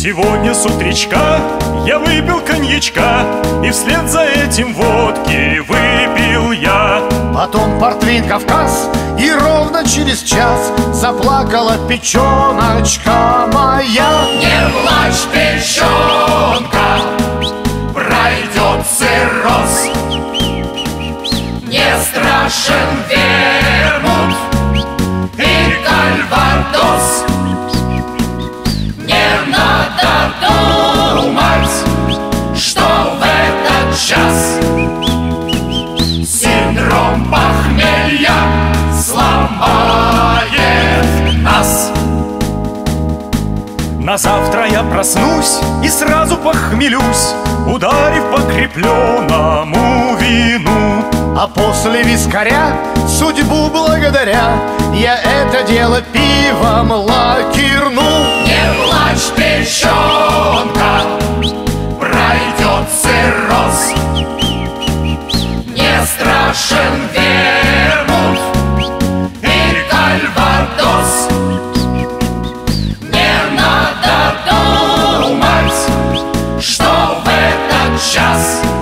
Сегодня с утречка я выпил коньячка И вслед за этим водки выпил я. Потом портвейн Кавказ И ровно через час Заплакала печеночка моя. Не плачь, печенка Пройдет цирроз. Не страшен вермут На завтра я проснусь и сразу похмелюсь Ударив по крепленному вину. А после вискаря, судьбу благодаря Я это дело пивом лакирну. Не плачь, печенка Chás.